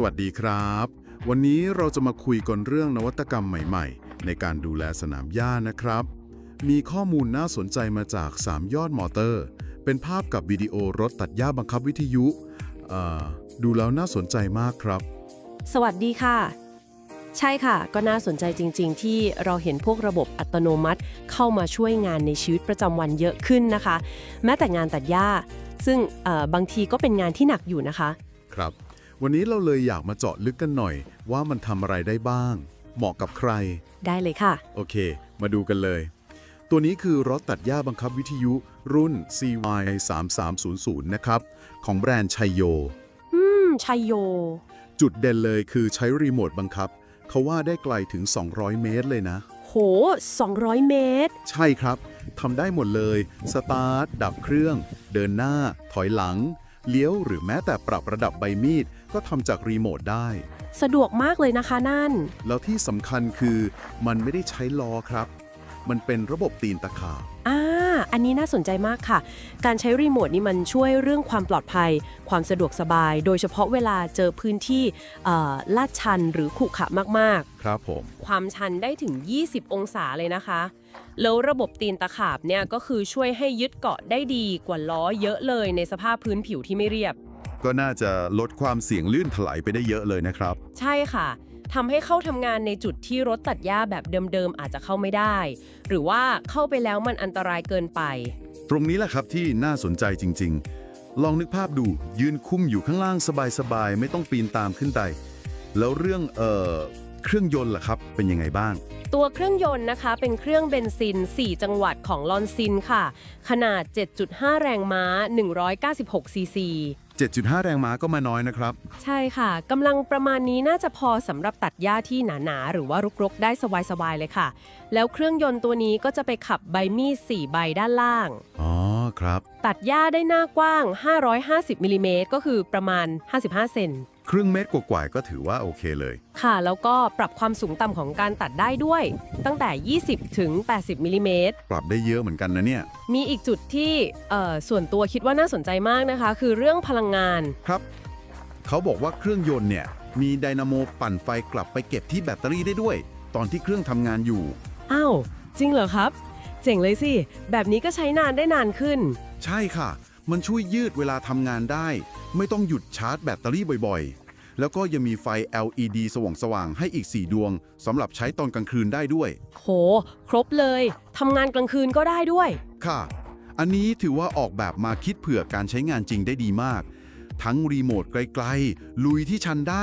สวัสดีครับ วันนี้เราจะมาคุยกันเรื่องนวัตกรรมใหม่ ๆ ในการดูแลสนามหญ้านะครับ มีข้อมูลน่าสนใจมาจาก 3 ยอดมอเตอร์ เป็นภาพกับวิดีโอรถตัดหญ้าบังคับวิทยุเอ่อดูแล้วน่าสนใจมากครับ สวัสดีค่ะ ใช่ค่ะ ก็น่าสนใจจริง ๆ ที่เราเห็นพวกระบบอัตโนมัติ เข้ามาช่วยงานในชีวิตประจำวันเยอะขึ้นนะคะ แม้แต่งานตัดหญ้า ซึ่งเอ่อบางทีก็เป็นงานที่หนักอยู่นะคะ ครับ วันนี้เราเลยอยากมาเจาะลึกกันหน่อย ว่ามันทำอะไรได้บ้าง เหมาะกับใคร ได้เลยค่ะ โอเค มาดูกันเลย ตัวนี้คือรถตัดหญ้าบังคับวิทยุรุ่น CY 3300นะครับ ของแบรนด์ชัยโย อืม ชัยโย จุดเด่นเลยคือใช้รีโมทบังคับ เขาว่าได้ไกลถึง 200 เมตรเลยนะ โห 200 เมตร ใช่ครับ ทำได้หมดเลย สตาร์ท ดับเครื่อง เดินหน้า ถอยหลัง เลี้ยวหรือแม้แต่ปรับระดับใบมีด ก็ทำจากรีโมทได้ สะดวกมากเลยนะคะนั่น แล้วที่สำคัญคือมันไม่ได้ใช้ล้อครับ มันเป็นระบบตีนตะขาบอ่า อันนี้น่าสนใจมากค่ะ การใช้รีโมทนี่มันช่วยเรื่องความปลอดภัย ความสะดวกสบาย โดยเฉพาะเวลาเจอพื้นที่เอ่อลาดชันหรือขรุขระมากครับผมๆความชันได้ถึง 20 องศาเลยนะคะ แล้วระบบตีนตะขาบเนี่ยก็คือช่วยให้ยึดเกาะได้ดีกว่าล้อเยอะเลยในสภาพพื้นผิวที่ไม่เรียบ ก็น่าจะลดความเสี่ยงลื่นถลายไปได้เยอะเลยนะครับ ใช่ค่ะ ทำให้เข้าทำงานในจุดที่รถตัดหญ้าแบบเดิมๆอาจจะเข้าไม่ได้ หรือว่าเข้าไปแล้วมันอันตรายเกินไป ตรงนี้แหละครับที่น่าสนใจจริง ๆ ลองนึกภาพดูยืนคุ้มอยู่ข้างล่างสบายๆไม่ต้องปีนตามขึ้นไปแล้วเรื่องเอ่อเครื่องยนต์ล่ะครับเป็นยังไงบ้าง ตัวเครื่องยนต์นะคะเป็นเครื่องเบนซิน 4 จังหวัดของลอนซินค่ะ ขนาด 7.5 แรงม้า 196 ซีซี 7.5 แรงม้าก็มาน้อยนะครับ ใช่ค่ะกำลังประมาณนี้น่าจะพอสำหรับตัดหญ้าที่หนาๆ หรือว่ารุกๆ ได้สบายๆ เลยค่ะ แล้วเครื่องยนต์ตัวนี้ก็จะไปขับใบมีด4ใบด้านล่าง อ๋อครับ ตัดหญ้าได้หน้ากว้าง 550มิลลิเมตรก็คือประมาณ 55 เซน ครึ่งเมตรกว่าๆก็ถือว่าโอเคเลย ค่ะ แล้วก็ปรับความสูงต่ำของการตัดได้ด้วย ตั้งแต่ 20 ถึง 80มิลลิเมตร ปรับได้เยอะเหมือนกันนะเนี่ย มีอีกจุดที่เอ่อส่วนตัวคิดว่าน่าสนใจมากนะคะ คือเรื่องพลังงาน ครับ เขาบอกว่าเครื่องยนต์เนี่ย มีไดนาโมปั่นไฟกลับไปเก็บที่แบตเตอรี่ได้ด้วย ตอนที่เครื่องทำงานอยู่ อ้าว จริงเหรอครับ เจ๋งเลยสิ แบบนี้ก็ใช้นานได้นานขึ้น ใช่ค่ะ มันช่วยยืดเวลาทำงานได้ ไม่ต้องหยุดชาร์จแบตเตอรี่บ่อยๆ แล้วก็ยังมีไฟ LED สว่างๆให้อีก 4 ดวงสำหรับใช้ตอนกลางคืนได้ด้วย โห ครบเลยทำงานกลางคืนก็ได้ด้วย ค่ะ อันนี้ถือว่าออกแบบมาคิดเผื่อการใช้งานจริงได้ดีมาก ทั้งรีโมทไกลๆ ลุยที่ชันได้